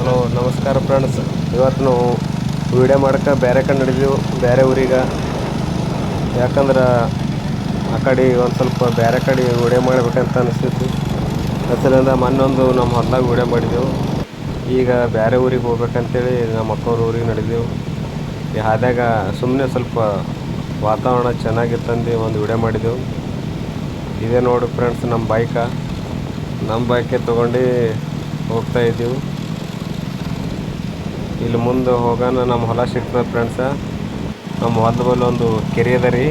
Hello, ನಮಸ್ಕಾರ friends ಇವತ್ತು ನಾವು ವೀಡಿಯೋ ಮಾಡಕ್ಕೆ ಬೇರೆ ಕಡೆ ನಡೆದೆವು ಬೇರೆ ಊರಿಗೆ. ಯಾಕಂದ್ರೆ ಆ ಕಡೆ ಒಂದು ಸ್ವಲ್ಪ ಬೇರೆ ಕಡೆ ವೀಡಿಯೋ ಮಾಡಬೇಕಂತ ಅನಿಸ್ತಿತ್ತು ಅದರಿಂದ ಮೊನ್ನೊಂದು ನಮ್ಮ ಹೊಲದಾಗ ವೀಡಿಯೋ ಮಾಡಿದೆವು. ಈಗ ಬೇರೆ ಊರಿಗೆ ಹೋಗ್ಬೇಕಂತೇಳಿ ನಮ್ಮ ಅಕ್ಕವ್ರ ಊರಿಗೆ ನಡೆದೆವು ಈ ಹಾದ್ಯಾಗ ಸುಮ್ಮನೆ ಸ್ವಲ್ಪ ವಾತಾವರಣ ಚೆನ್ನಾಗಿತ್ತಂದು ಒಂದು ವೀಡಿಯೋ ಮಾಡಿದೆವು. ಇದೇ ನೋಡಿ ಫ್ರೆಂಡ್ಸ್ ನಮ್ಮ ಬೈಕ ನಮ್ಮ ಬೈಕೆ ತೊಗೊಂಡು ಹೋಗ್ತಾ ಇದ್ದೀವಿ. ಇಲ್ಲಿ ಮುಂದೆ ಹೋಗೋಣ. ನಮ್ಮ ಹೊಲ ಸಿಗ್ತದೆ ಫ್ರೆಂಡ್ಸ ನಮ್ಮ ಹೊಲದ ಬಲ್ಲಿ ಒಂದು ಕೆರೆ ಅದ ರೀ.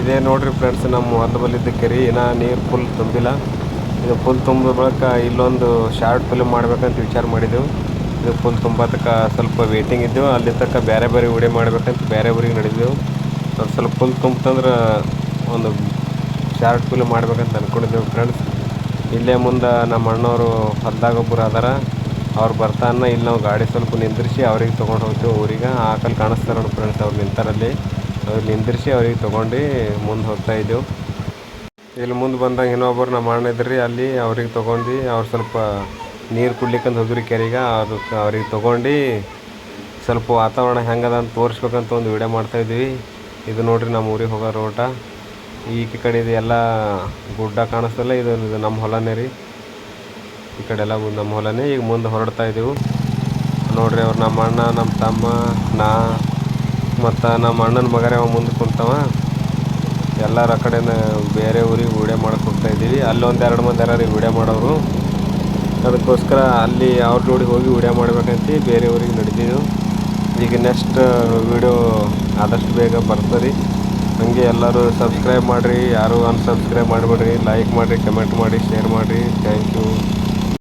ಇದೇ ನೋಡ್ರಿ ಫ್ರೆಂಡ್ಸ್ ನಮ್ಮ ಹೊಲದ ಬಲ್ಲಿದ್ದ ಕೆರೆ. ಏನೋ ನೀರು ಫುಲ್ ತುಂಬಿಲ್ಲ. ಇದು ಫುಲ್ ತುಂಬ ಬಳಿಕ ಇಲ್ಲೊಂದು ಶಾರ್ಟ್ ಫಿಲ್ಮ್ ಮಾಡ್ಬೇಕಂತ ವಿಚಾರ ಮಾಡಿದ್ದೆವು ಇದು ಫುಲ್ ತುಂಬತಕ್ಕ ಸ್ವಲ್ಪ ವೇಟಿಂಗ್ ಇದ್ದೆವು. ಅಲ್ಲಿ ತನಕ ಬೇರೆ ಬೇರೆ ವಿಡಿಯೋ ಮಾಡ್ಬೇಕಂತ ಬೇರೆ ಊರಿಗೆ ನಡೆದೆವು ಅದು ಸ್ವಲ್ಪ ಫುಲ್ ತುಂಬ್ತಂದ್ರೆ ಒಂದು ಶಾರ್ಟ್ ಫಿಲ್ಮ್ ಮಾಡ್ಬೇಕಂತ ಅಂದ್ಕೊಂಡಿದ್ದೆವು ಫ್ರೆಂಡ್ಸ್ ಇಲ್ಲೇ ಮುಂದೆ ನಮ್ಮ ಅಣ್ಣವರು ಹೊಲ್ದಾಗ ಒಬ್ಬರು ಅದಾರ. ಅವ್ರು ಬರ್ತಾನ ಇಲ್ಲಿ ನಾವು ಗಾಡಿ ಸ್ವಲ್ಪ ನಿಂದ್ರಿಸಿ ಅವ್ರಿಗೆ ತೊಗೊಂಡು ಹೋಗ್ತೇವೆ ಊರಿಗೆ. ಆಕಲ್ಲಿ ಕಾಣಿಸ್ತಾರೆ ನೋಡಿ ಫ್ರೆಂಡ್ಸ್ ಅವ್ರು ನಿಂತಾರಲ್ಲಿ. ಅವ್ರು ನಿಂದ್ರಿಸಿ ಅವ್ರಿಗೆ ತೊಗೊಂಡು ಮುಂದೆ ಹೋಗ್ತಾ ಇದ್ದೆವು. ಇಲ್ಲಿ ಮುಂದೆ ಬಂದಾಗ ಇನ್ನೊಬ್ಬರು ನಮ್ಮ ಅಣ್ಣ ಇದ್ರಿ ಅಲ್ಲಿ ಅವ್ರಿಗೆ ತೊಗೊಂಡು ಅವ್ರು ಸ್ವಲ್ಪ ನೀರು ಕುಡ್ಲಿಕ್ಕಂತ ಹೋಗ್ರಿ ಕೆರೆಗೆ. ಅದು ಅವ್ರಿಗೆ ತೊಗೊಂಡು ಸ್ವಲ್ಪ ವಾತಾವರಣ ಹೆಂಗದ ಅಂತ ತೋರಿಸ್ಬೇಕಂತ ಒಂದು ವಿಡಿಯೋ ಮಾಡ್ತಾಯಿದ್ವಿ ಇದು ನೋಡ್ರಿ ನಮ್ಮ ಊರಿಗೆ ಹೋಗೋ ರೋಟ. ಈ ಕಡೆ ಇದು ಎಲ್ಲ ಗುಡ್ಡ ಕಾಣಿಸ್ತಲ್ಲ, ಇದು ನಮ್ಮ ಹೊಲನೇ ರೀ. ಈ ಕಡೆ ಎಲ್ಲ ನಮ್ಮ ಹೊಲನೇ ಈಗ ಮುಂದೆ ಹೊರಡ್ತಾ ಇದ್ದೀವಿ. ನೋಡ್ರಿ ಅವ್ರು ನಮ್ಮ ಅಣ್ಣ, ನಮ್ಮ ತಮ್ಮ, ನಾ, ಮತ್ತು ನಮ್ಮ ಅಣ್ಣನ ಮಗನೇ ಅವ ಮುಂದೆ ಕುಂತವ. ಎಲ್ಲರ ಕಡೆನ ಬೇರೆ ಊರಿಗೆ ವೀಡಿಯೋ ಮಾಡಕ್ಕೆ ಹೋಗ್ತಾ ಇದ್ದೀವಿ. ಅಲ್ಲೊಂದು ಎರಡು ಮಂದಿ ಯಾರು ವೀಡಿಯೋ ಮಾಡೋರು. ಅದಕ್ಕೋಸ್ಕರ ಅಲ್ಲಿ ಅವ್ರ ಜೋಡಿ ಹೋಗಿ ವೀಡಿಯೋ ಮಾಡ್ಬೇಕಂತ ಬೇರೆ ಊರಿಗೆ ನಡೆದಿದ್ದು ಈಗ ನೆಕ್ಸ್ಟ್ ವೀಡಿಯೋ ಆದಷ್ಟು ಬೇಗ ಬರ್ತದೆ ಹಾಗೆ ಎಲ್ಲರೂ ಸಬ್ಸ್ಕ್ರೈಬ್ ಮಾಡಿರಿ. ಯಾರು ಅನ್ಸಬ್ಸ್ಕ್ರೈಬ್ ಮಾಡಿಬಿಡ್ರಿ ಲೈಕ್ ಮಾಡಿರಿ ಕಮೆಂಟ್ ಮಾಡಿ ಶೇರ್ ಮಾಡಿರಿ. Thank you